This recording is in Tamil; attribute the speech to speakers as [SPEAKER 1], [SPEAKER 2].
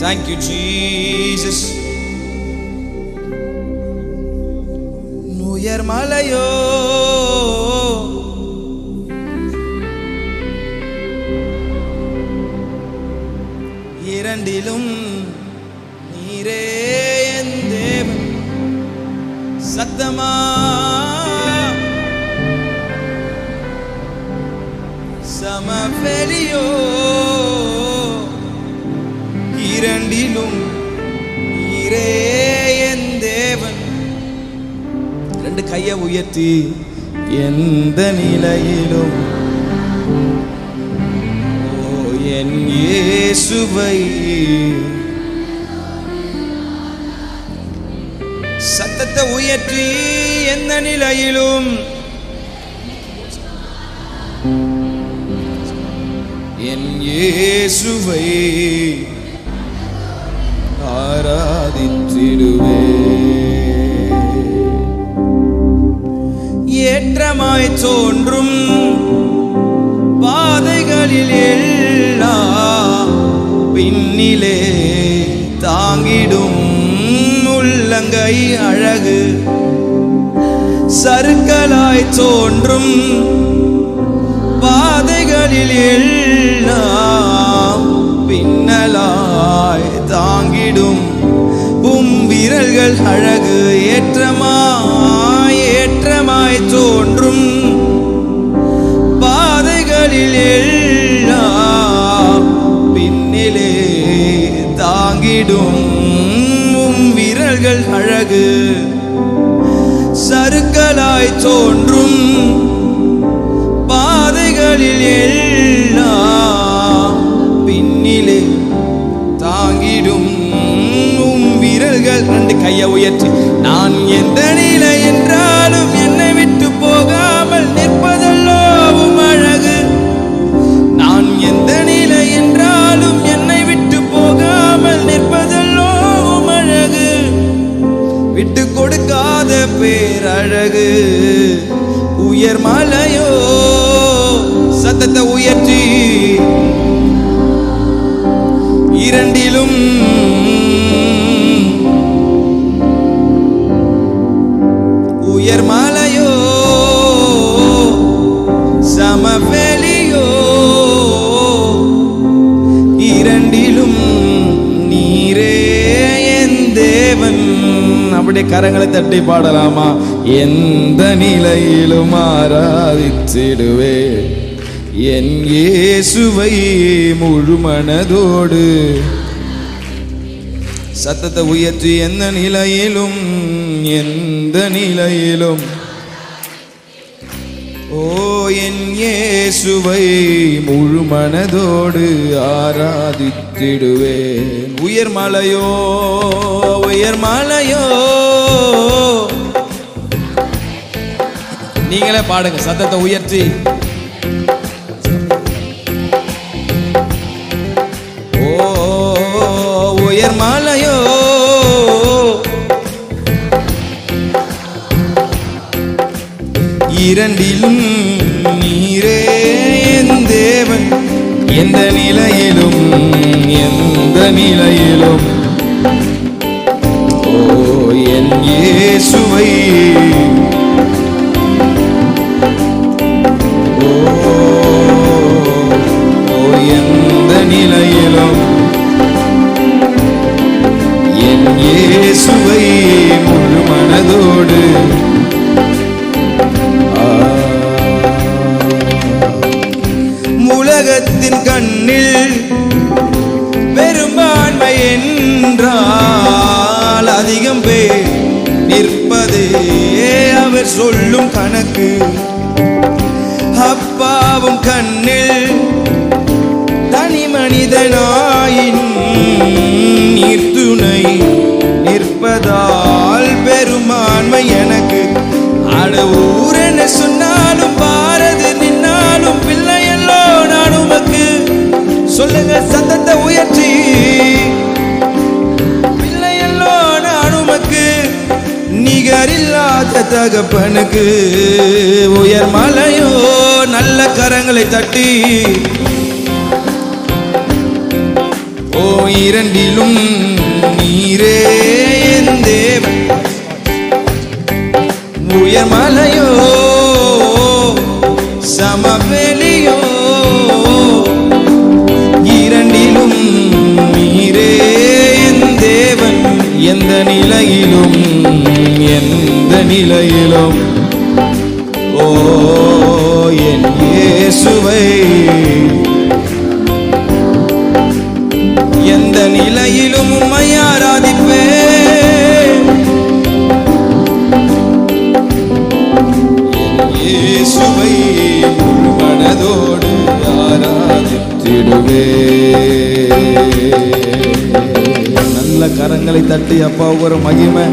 [SPEAKER 1] Thank you, Jesus. உயர் மலையோ இரண்டிலும் நீரே என் தேவன். சத்தமா? சமவெளியோ? இரண்டிலும் நீரே என் தேவன். ரெண்டு கையை உயர்த்தி எந்த நிலையிலும். ஓ என் இயேசுவை. சத்தத்தை உயர்த்தி எந்த நிலையிலும். என் இயேசுவை. ஆராதித்திடுவே. ஏற்றமாய் தோன்றும் பாதைகளில் எல்லாம் பின்னிலே தாங்கிடும் உள்ளங்கை அழகு. சருக்களாய் தோன்றும் பாதைகளில் எல்லாம் ஆடிடும் உம் விரல்கள் அழகு ஏற்றமாய் ஏற்றமாய் தோன்றும். பாதைகளில் எல்லாம் பின்னிலே தாங்கிடும். உம் விரல்கள் அழகு சருக்களாய் தோன்றும். பாதைகளில் எல்லாம் உம் விரல்கள் ரெண்டு கையை உயர்த்தி நான் எந்த நிலை என்றாலும் என்னை விட்டு போகாமல் நிற்பதல்லோவும் அழகு. நான் எந்த நிலை என்றாலும் என்னை விட்டு போகாமல் நிற்பதல்லோவும் அழகு. விட்டு கொடுக்காத பேரழகு. உயர் மலையோ சத்தத்தை உயர்த்தி. இரண்டிலும் உயர் மலையோ சமவெளியோ இரண்டிலும் நீரே என் தேவன் அப்படியே கரங்களை தட்டி பாடலாமா எந்த நிலையிலும் ஆராதிச்சிடுவே என் இயேசுவை முழுமனதோடு சத்தத்தை உயர்த்தி எந்த நிலையிலும் எந்த நிலையிலும். ஓ என் இயேசுவை முழு மனதோடு ஆராதித்திடுவேன். உயர் மலையோ உயர் மலையோ. நீங்களே பாடுங்க சத்தத்தை உயர்த்தி. நீரே என் தேவன். எந்த நிலையிலும் எந்த நிலையிலும். ஓ என் ஏ உலகத்தின் கண்ணில் பெரும்பான்மை என்றால் அதிகம் பேர் நிற்பதே அவர் சொல்லும் கணக்கு. அப்பாவும் கண்ணில் தனி மனிதனாயின் நீர்த்துணை நிற்பதா? தகப்பனுக்கு உயர் மலையோ நல்ல கரங்களை தட்டி. ஓ இரண்டிலும் நீரே தேவன். உயர் மலையோ இரண்டிலும் எந்த நிலையிலும் எந்த நிலையிலும். ஓ என் இயேசுவை. எந்த நிலையிலும் உம்மை ஆராதிப்பேன். இயேசுவை மனதோடு ஆராதித்திடுவே நல்ல கரங்களை தட்டி அப்பா ஒரு மகிமை